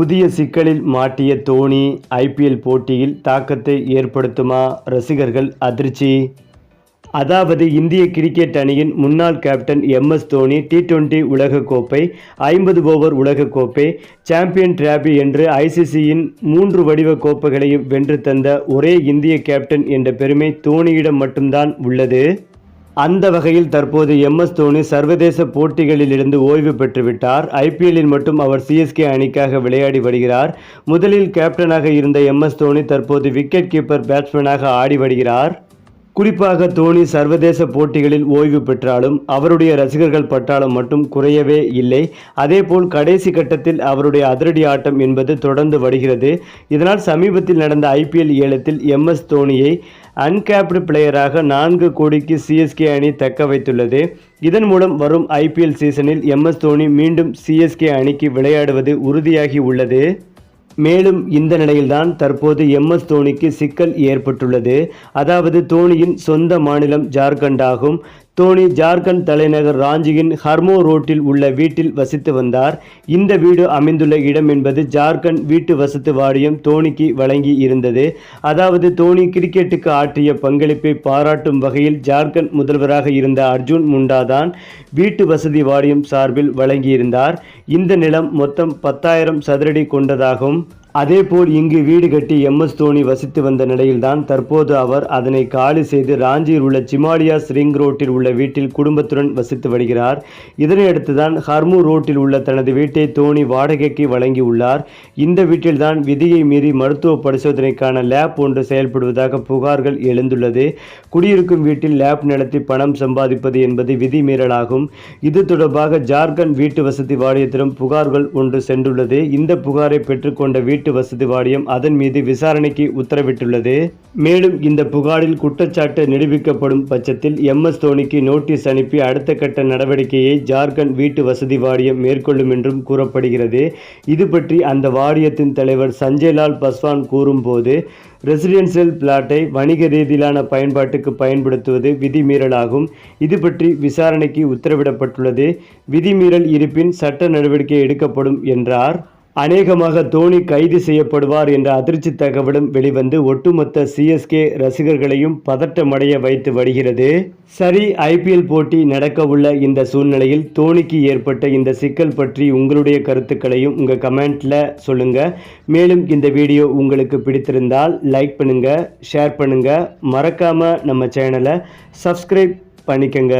புதிய சிக்கலில் மாட்டிய தோனி ஐபிஎல் போட்டியில் தாக்கத்தை ஏற்படுத்துமா? ரசிகர்கள் அதிர்ச்சி. அதாவது இந்திய கிரிக்கெட் அணியின் முன்னாள் captain M. S. Dhoni T twenty உலகக்கோப்பை ஐம்பது ஓவர் உலகக்கோப்பை சாம்பியன் டிராபி என்று ஐசிசியின் மூன்று வடிவ கோப்பைகளையும் வென்று தந்த ஒரே இந்திய கேப்டன் என்ற பெருமை தோனியிடம் மட்டும்தான் உள்ளது. அந்த வகையில் தற்போது எம் எஸ் தோனி சர்வதேச போட்டிகளிலிருந்து ஓய்வு பெற்றுவிட்டார். ஐபிஎல்லில் மட்டும் அவர் சிஎஸ்கே அணிக்காக விளையாடி வருகிறார். முதலில் கேப்டனாக இருந்த எம் எஸ் தோனி தற்போது விக்கெட் கீப்பர் பேட்ஸ்மேனாக ஆடி வருகிறார். குறிப்பாக தோனி சர்வதேச போட்டிகளில் ஓய்வு பெற்றாலும் அவருடைய ரசிகர்கள் பட்டாளம் மட்டும் குறையவே இல்லை. அதேபோல் கடைசி கட்டத்தில் அவருடைய அதிரடி ஆட்டம் என்பது தொடர்ந்து வருகிறது. இதனால் சமீபத்தில் நடந்த ஐபிஎல் ஏலத்தில் எம் எஸ் தோனியை அன்கேப்டு பிளேயராக நான்கு கோடிக்கு சிஎஸ்கே அணி தக்க வைத்துள்ளது. இதன் மூலம் வரும் ஐபிஎல் சீசனில் எம் எஸ் தோனி மீண்டும் சிஎஸ்கே அணிக்கு விளையாடுவது உறுதியாகி உள்ளது. மேலும் இந்த நிலையில்தான் தற்போது எம் எஸ் தோனிக்கு சிக்கல் ஏற்பட்டுள்ளது. அதாவது தோனியின் சொந்த மாநிலம் ஜார்க்கண்ட் ஆகும் தோனி ஜார்க்கண்ட் தலைநகர் ராஞ்சியின் ஹர்மோ ரோட்டில் உள்ள வீட்டில் வசித்து வந்தார். இந்த வீடு அமைந்துள்ள இடம் என்பது ஜார்க்கண்ட் வீட்டு வசதி வாரியம் தோனிக்கு வழங்கி இருந்தது. அதாவது தோனி கிரிக்கெட்டுக்கு ஆற்றிய பங்களிப்பை பாராட்டும் வகையில் ஜார்க்கண்ட் முதல்வராக இருந்த அர்ஜுன் முண்டா தான் வீட்டு வசதி வாரியம் சார்பில் வழங்கியிருந்தார். இந்த நிலம் மொத்தம் பத்தாயிரம் சதுரடி கொண்டதாகவும் அதேபோல் இங்கு வீடு கட்டி எம் எஸ் தோனி வசித்து வந்த நிலையில்தான் தற்போது அவர் அதனை காலி செய்து ராஞ்சியில் உள்ள சிமாலியாஸ் ரிங் ரோட்டில் உள்ள வீட்டில் குடும்பத்துடன் வசித்து வருகிறார். இதனையடுத்துதான் ஹர்மு ரோட்டில் உள்ள தனது வீட்டை தோனி வாடகைக்கு வழங்கியுள்ளார். இந்த வீட்டில்தான் விதியை மீறி மருத்துவ பரிசோதனைக்கான லேப் ஒன்று செயல்படுவதாக புகார்கள் எழுந்துள்ளது. குடியிருக்கும் வீட்டில் லேப் நடத்தி பணம் சம்பாதிப்பது என்பது விதி மீறலாகும். இது தொடர்பாக ஜார்க்கண்ட் வீட்டு வசதி வாரியத்திடம் புகார்கள் ஒன்று சென்றுள்ளது. இந்த புகாரை பெற்றுக்கொண்ட வீட்டு வசதி வாரியம் அதன் மீது விசாரணைக்கு உத்தரவிட்டுள்ளது. மேலும் இந்த புகாரில் குற்றச்சாட்டு நிரூபிக்கப்படும் பட்சத்தில் எம் எஸ் தோனிக்கு நோட்டீஸ் அனுப்பி அடுத்த கட்ட நடவடிக்கையை ஜார்க்கண்ட் வீட்டு வசதி வாரியம் மேற்கொள்ளும் என்றும் கூறப்படுகிறது. இது பற்றி அந்த வாரியத்தின் தலைவர் சஞ்சய்லால் பஸ்வான் கூறும்போது ரெசிடென்சியல் பிளாட்டை வணிக ரீதியிலான பயன்பாட்டுக்கு பயன்படுத்துவது விதிமீறலாகும். இது பற்றி விசாரணைக்கு உத்தரவிடப்பட்டுள்ளது. விதிமீறல் இருப்பின் சட்ட நடவடிக்கை எடுக்கப்படும் என்றார். அநேகமாக தோனி கைது செய்யப்படுவார் என்ற அதிர்ச்சி தகவலும் வெளிவந்து ஒட்டுமொத்த சிஎஸ்கே ரசிகர்களையும் பதட்டமடைய வைத்து வருகிறது. சரி ஐபிஎல் போட்டி நடக்கவுள்ள இந்த சூழ்நிலையில் தோனிக்கு ஏற்பட்ட இந்த சிக்கல் பற்றி உங்களுடைய கருத்துக்களையும் உங்கள் கமெண்ட்டில் சொல்லுங்கள் மேலும் இந்த வீடியோ உங்களுக்கு பிடித்திருந்தால் லைக் பண்ணுங்கள் ஷேர் பண்ணுங்கள் மறக்காமல் நம்ம சேனலை சப்ஸ்கிரைப் பண்ணிக்கங்க.